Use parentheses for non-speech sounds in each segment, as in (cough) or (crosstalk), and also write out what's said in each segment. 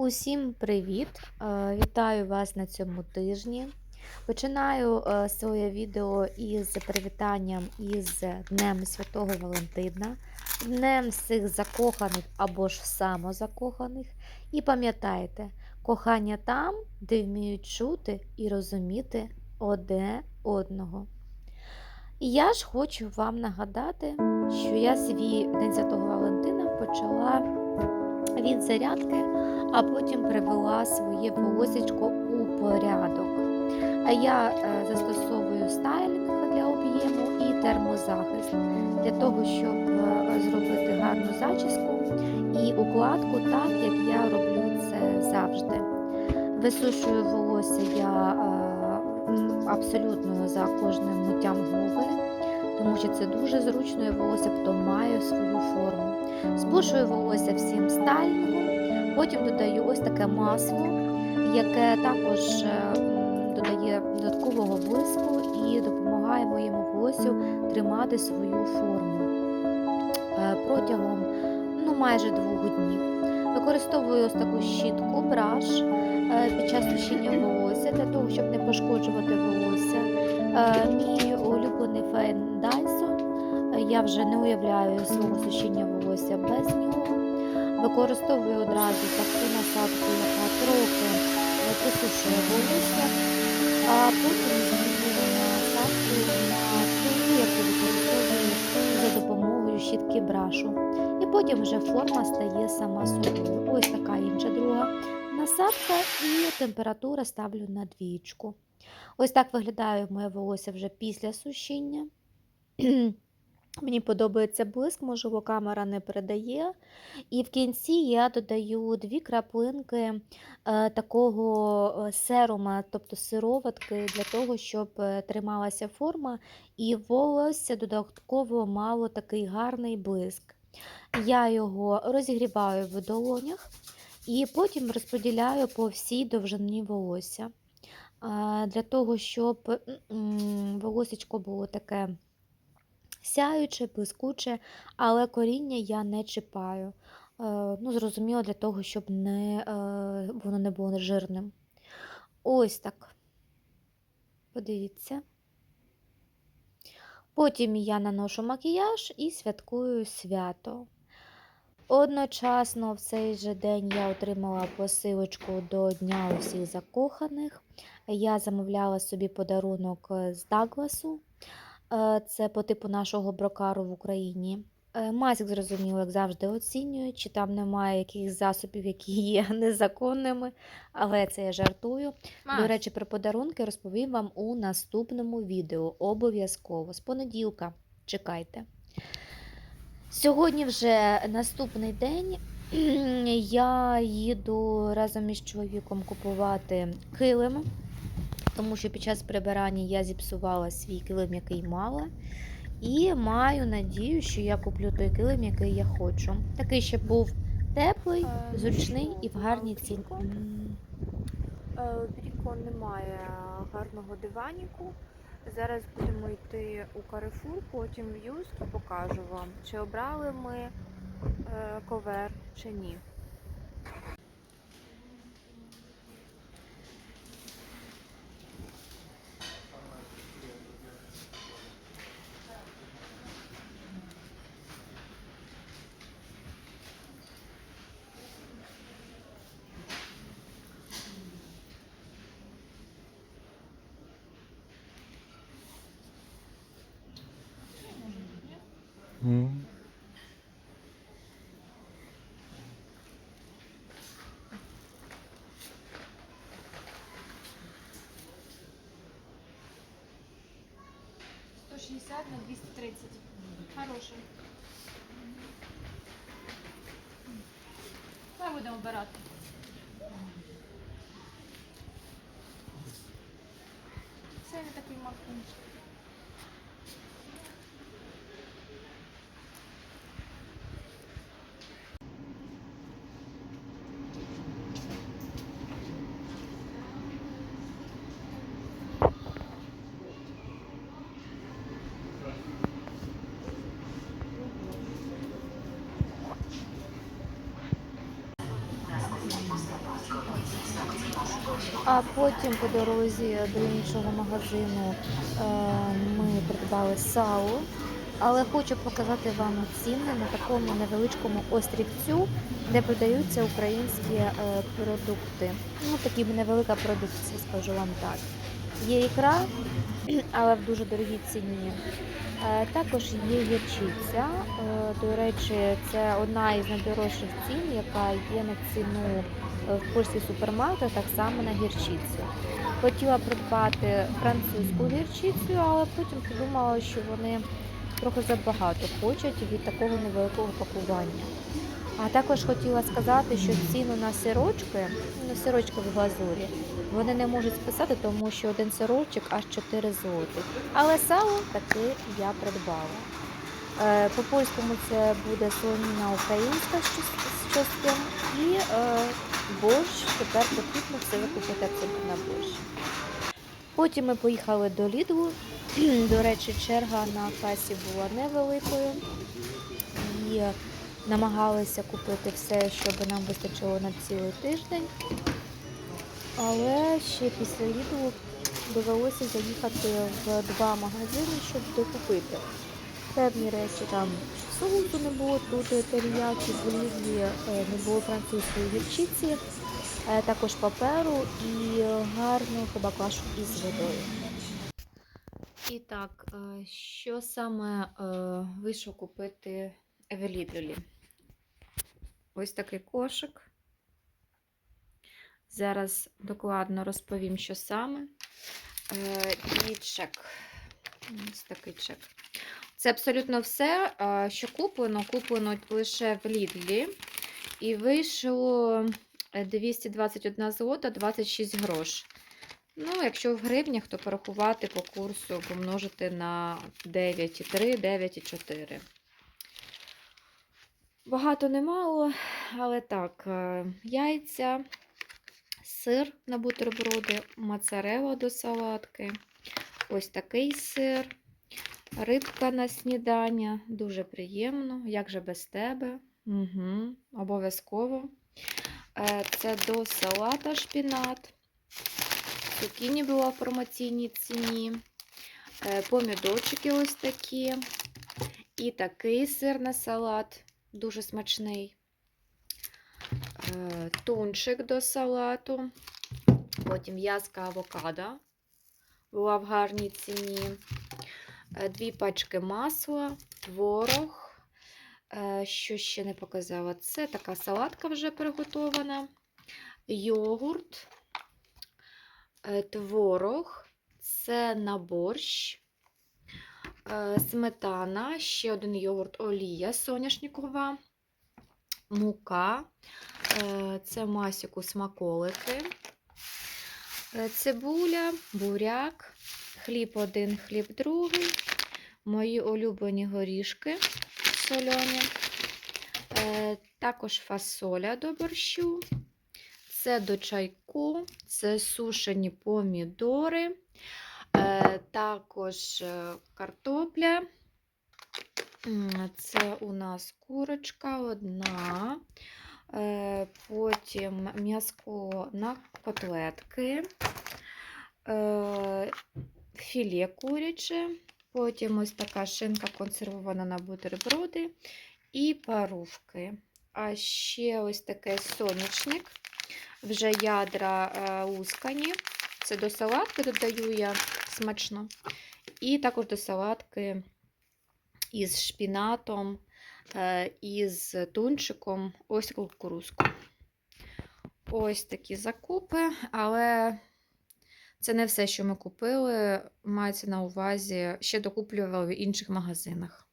Усім привіт! Е, Вітаю вас на цьому тижні. Починаю е, своє відео із привітанням із Днем Святого Валентина, Днем всіх закоханих або ж самозакоханих. І пам'ятайте, кохання там, де вміють чути і розуміти одне одного. І я ж хочу вам нагадати, що я свій День Святого Валентина почала від зарядки а потім привела своє волосечко у порядок. А я е, застосовую стайлінг для об'єму і термозахист для того, щоб е, зробити гарну зачіску і укладку, так як я роблю це завжди. Висушую волосся я е, абсолютно за кожним миттям голови, тому що це дуже зручно і волосся потім має свою форму. Спушую волосся всім стайлінгом. Потім додаю ось таке масло, яке також е, додає додаткового блиску і допомагає моєму волосю тримати свою форму е, протягом ну, майже двох днів. Використовую ось таку щітку, браш е, під час сушіння волосся для того, щоб не пошкоджувати волосся. Мій улюблений фен Dyson. Я вже не уявляю свого сушіння волосся без нього. Використовую одразу таку насадку, яка трохи присушує волосся, а потім змінюю насадку на ту, яку використовую за допомогою щітки брашу. І потім вже форма стає сама собою. Ось така інша друга насадка і температура ставлю на двічку. Ось так виглядає моє волосся вже після сушіння. Мені подобається блиск, можливо, камера не передає. І в кінці я додаю дві краплинки е, такого е, серума, тобто сироватки, для того, щоб е, трималася форма, і волосся додатково мало такий гарний блиск. Я його розігріваю в долонях і потім розподіляю по всій довжині волосся. Для того, щоб волосечко було таке сяюче, блискуче, але коріння я не чіпаю. Е, ну, Зрозуміло, для того, щоб не, е, воно не було жирним. Ось так. Подивіться. Потім я наношу макіяж і святкую свято. Одночасно в цей же день я отримала посилочку до Дня усіх закоханих. Я замовляла собі подарунок з Дагласу. Е, це по типу нашого брокару в Україні. Е, Масік, зрозуміло, як завжди, оцінює, чи там немає якихось засобів, які є (laughs) незаконними, але це я жартую. Маш. До речі, про подарунки розповім вам у наступному відео. Обов'язково. З понеділка. Чекайте. Сьогодні вже наступний день. (clears throat) Я їду разом із чоловіком купувати килим тому що під час прибирання я зіпсувала свій килим, який мала. І маю надію, що я куплю той килим, який я хочу. Такий, щоб був теплий, е, зручний і в гарній ціні. Біріко е, немає гарного диваніку. Зараз будемо йти у Карифур, потім в Юск і покажу вам, чи обрали ми е, ковер чи ні. 260 на 230. Хороший. Давай будемо обирати. Це не такий маркунчик. А потім по дорозі до іншого магазину е, ми придбали сало. Але хочу показати вам ціни на такому невеличкому острівцю, де продаються українські е, продукти. Ну, такі невелика продукція, скажу вам так. Є ікра, але в дуже дорогій ціні. Е, Також є гірчиця. Е, До речі, це одна із найдорожчих цін, яка є на ціну е, в польських супермаркетах, так само на гірчицю. Хотіла придбати французьку гірчицю, але потім подумала, що вони трохи забагато хочуть від такого невеликого пакування. А також хотіла сказати, що ціну на сирочки, ну, сирочки в глазурі, вони не можуть списати, тому що один сирочок аж 4 злотих. Але сало таки я придбала. Е, По польському це буде солоніна українська з час- частин і е, борщ. Тепер потрібно все викупити акцент на борщ. Потім ми поїхали до Лідлу. До речі, черга на касі була невеликою. І намагалися купити все, щоб нам вистачило на цілий тиждень. Але ще після Лідлу довелося заїхати в два магазини, щоб докупити. Певні речі там соусу не було, тут теріяки, в е, не було французької гірчиці, е, також паперу і гарну табакашу із водою. І так, е, що саме вийшов купити в Лідлі? Ось такий кошик. Зараз докладно розповім, що саме. Е, І чек. Ось такий чек. Це абсолютно все, е, що куплено. Куплено лише в Лідлі. І вийшло е, 221 злота 26 грош. Ну, якщо в гривнях, то порахувати по курсу, помножити на 9,3, 9,4. Багато немало, але так, е, яйця, сир на бутерброди, моцарелла до салатки, ось такий сир, рибка на снідання, дуже приємно, як же без тебе. Угу, обов'язково. Е, Це до салата шпінат. Цукіні була в промоційній ціні. Е, Помідорчики ось такі. І такий сир на салат, дуже смачний. Е, Тунчик до салату. Потім в'язка авокадо була в гарній ціні. Е, Дві пачки масла, творог. Е, Що ще не показала? Це така салатка вже приготована. Йогурт, творог, це на борщ, сметана, ще один йогурт, олія соняшникова, мука, е, це масіку смаколики, е, цибуля, буряк, хліб один, хліб другий, мої улюблені горішки сольоні, е, також фасоля до борщу. Це до чайку, це сушені помідори, е, також е, картопля. Це у нас курочка одна, е, потім м'язко на котлетки, е, філе куряче, потім ось така шинка консервована на бутерброди і парувки. А ще ось такий сонячник вже ядра е, лускані. Це до салатки додаю я смачно. І також до салатки із шпінатом, е, із тунчиком, ось кукурузку. Ось такі закупи, але це не все, що ми купили. Мається на увазі, ще докуплювали в інших магазинах.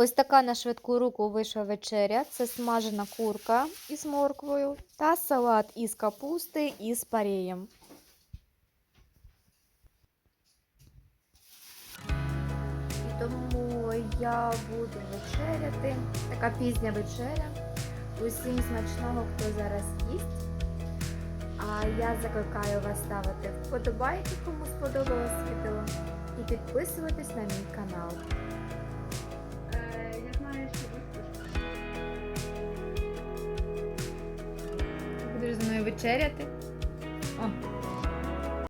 Ось така на швидку руку вийшла вечеря. Це смажена курка із морквою та салат із капусти із пареєм. Тому я буду вечеряти. Така пізня вечеря. Усім смачного, хто зараз їсть. А я закликаю вас ставити вподобайки, кому сподобалось відео, і підписуватись на мій канал. Будеш